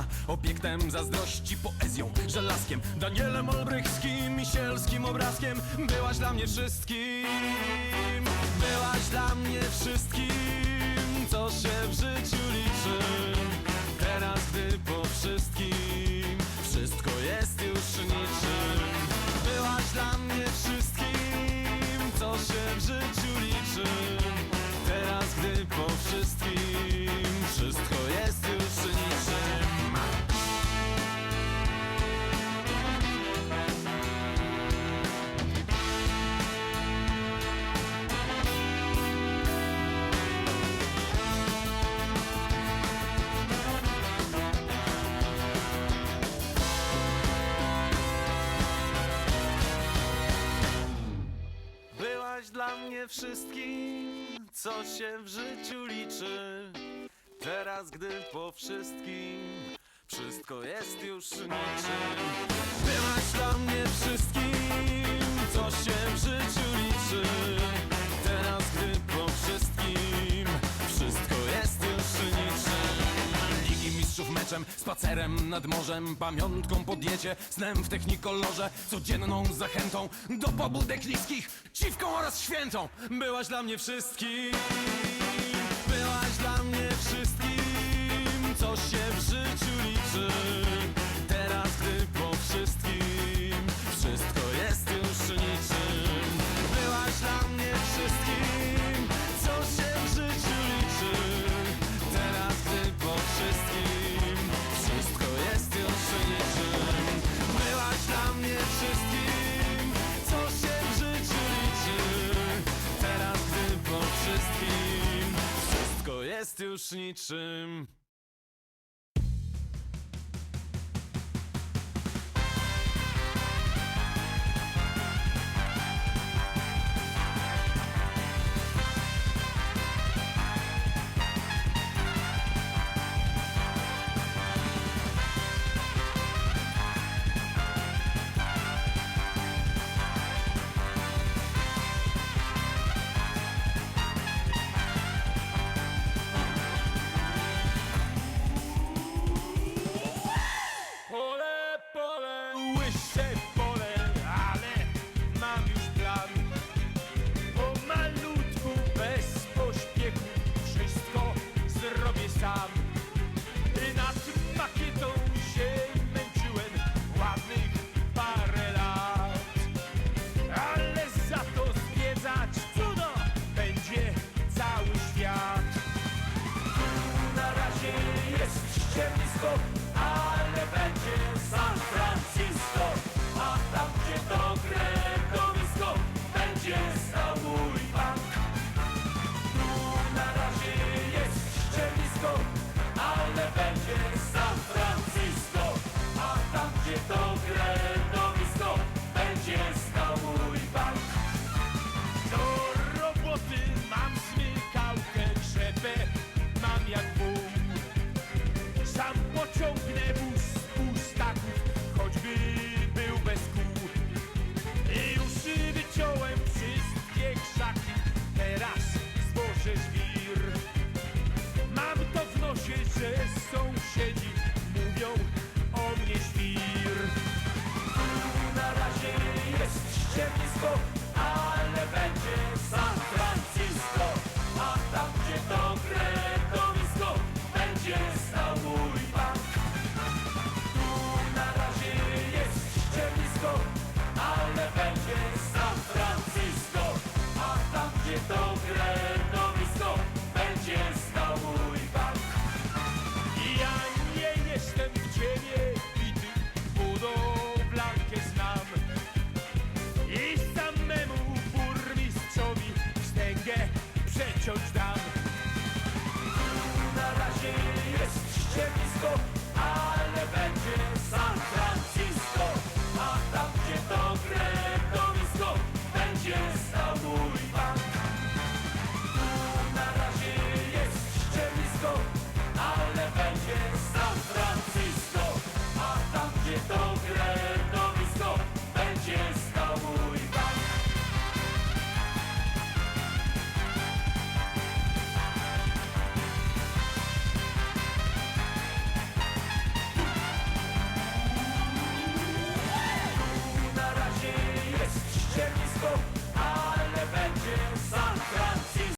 Szczecina Obiektem zazdrości poezją, żelazkiem Danielem Olbrychskim, Misielskim obrazkiem. Byłaś dla mnie wszystkim. daję wszystkim, co się w życiu liczy. Teraz, gdy po wszystkim wszystko jest już niczym, byłaś dla mnie wszystkim, co się w życiu liczy. Spacerem nad morzem, pamiątką podjecie Snem w technikolorze, codzienną zachętą Do pobudek niskich, dziwką oraz świętą. Byłaś dla mnie wszystkim. jest już niczym.